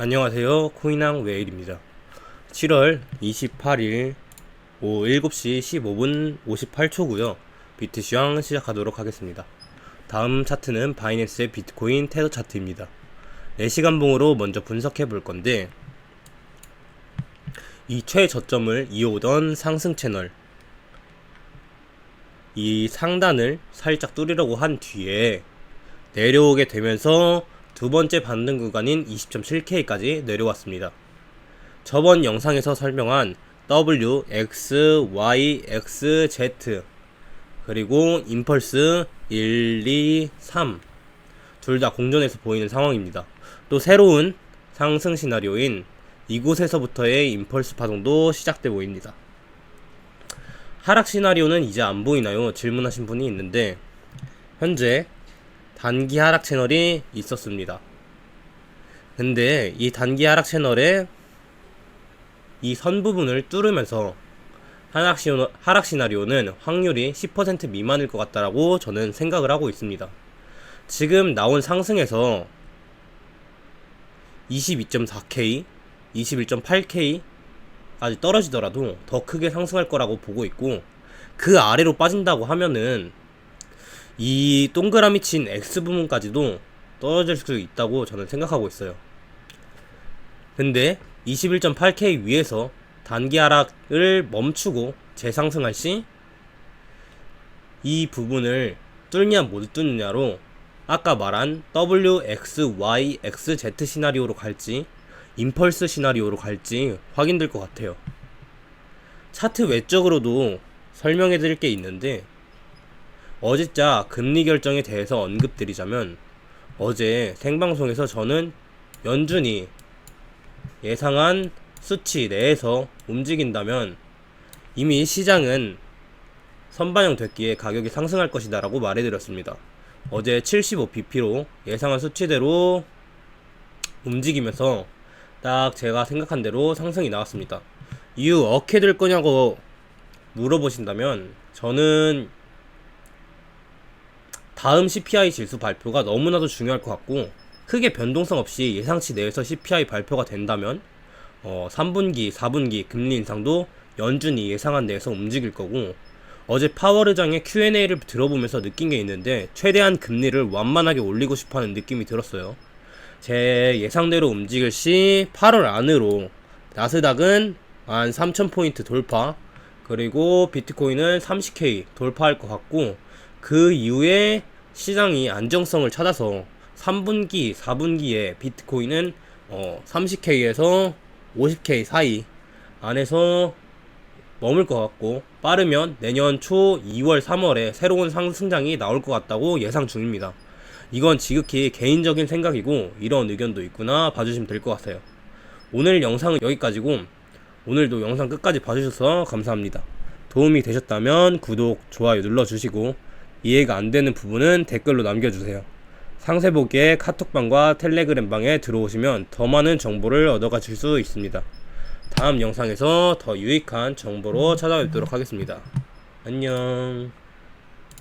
안녕하세요. 코인왕 웨일입니다. 7월 28일 오후 7시 15분 58초고요. 비트시황 시작하도록 하겠습니다. 다음 차트는 바이낸스의 비트코인 테더 차트입니다. 4시간 봉으로 먼저 분석해 볼 건데 이 최저점을 이어오던 상승 채널 이 상단을 살짝 뚫으려고 한 뒤에 내려오게 되면서 두 번째 반등 구간인 20.7K까지 내려왔습니다. 저번 영상에서 설명한 W, X, Y, X, Z 그리고 임펄스 1, 2, 3 둘 다 공존해서 보이는 상황입니다. 또 새로운 상승 시나리오인 이곳에서부터의 임펄스 파동도 시작돼 보입니다. 하락 시나리오는 이제 안 보이나요? 질문하신 분이 있는데 현재 단기 하락 채널이 있었습니다. 근데 이 단기 하락 채널에 이 선 부분을 뚫으면서 하락, 시, 하락 시나리오는 확률이 10% 미만일 것 같다라고 저는 생각을 하고 있습니다. 지금 나온 상승에서 22.4K, 21.8K까지 떨어지더라도 더 크게 상승할 거라고 보고 있고 그 아래로 빠진다고 하면은 이 동그라미 친 X 부분까지도 떨어질 수 있다고 저는 생각하고 있어요. 근데 21.8K 위에서 단기 하락을 멈추고 재상승할 시 이 부분을 뚫냐 못 뚫느냐로 아까 말한 W, X, Y, X, Z 시나리오로 갈지 임펄스 시나리오로 갈지 확인될 것 같아요. 차트 외적으로도 설명해 드릴 게 있는데 어제자 금리 결정에 대해서 언급드리자면 어제 생방송에서 저는 연준이 예상한 수치 내에서 움직인다면 이미 시장은 선반영 됐기에 가격이 상승할 것이다 라고 말해드렸습니다. 어제 75bp로 예상한 수치대로 움직이면서 딱 제가 생각한 대로 상승이 나왔습니다. 이후 어떻게 될 거냐고 물어보신다면 저는 다음 CPI 지수 발표가 너무나도 중요할 것 같고 크게 변동성 없이 예상치 내에서 CPI 발표가 된다면 어, 3분기, 4분기 금리 인상도 연준이 예상한 내에서 움직일 거고 어제 파월 의장의 Q&A를 들어보면서 느낀 게 있는데 최대한 금리를 완만하게 올리고 싶어하는 느낌이 들었어요. 제 예상대로 움직일 시 8월 안으로 나스닥은 한 3,000포인트 돌파 그리고 비트코인은 30K 돌파할 것 같고 그 이후에 시장이 안정성을 찾아서 3분기, 4분기에 비트코인은 어 30K에서 50K 사이 안에서 머물 것 같고 빠르면 내년 초 2월, 3월에 새로운 상승장이 나올 것 같다고 예상 중입니다. 이건 지극히 개인적인 생각이고 이런 의견도 있구나 봐주시면 될 것 같아요. 오늘 영상은 여기까지고 오늘도 영상 끝까지 봐주셔서 감사합니다. 도움이 되셨다면 구독, 좋아요 눌러주시고 이해가 안 되는 부분은 댓글로 남겨주세요. 상세보기에 카톡방과 텔레그램방에 들어오시면 더 많은 정보를 얻어가실 수 있습니다. 다음 영상에서 더 유익한 정보로 찾아뵙도록 하겠습니다. 안녕.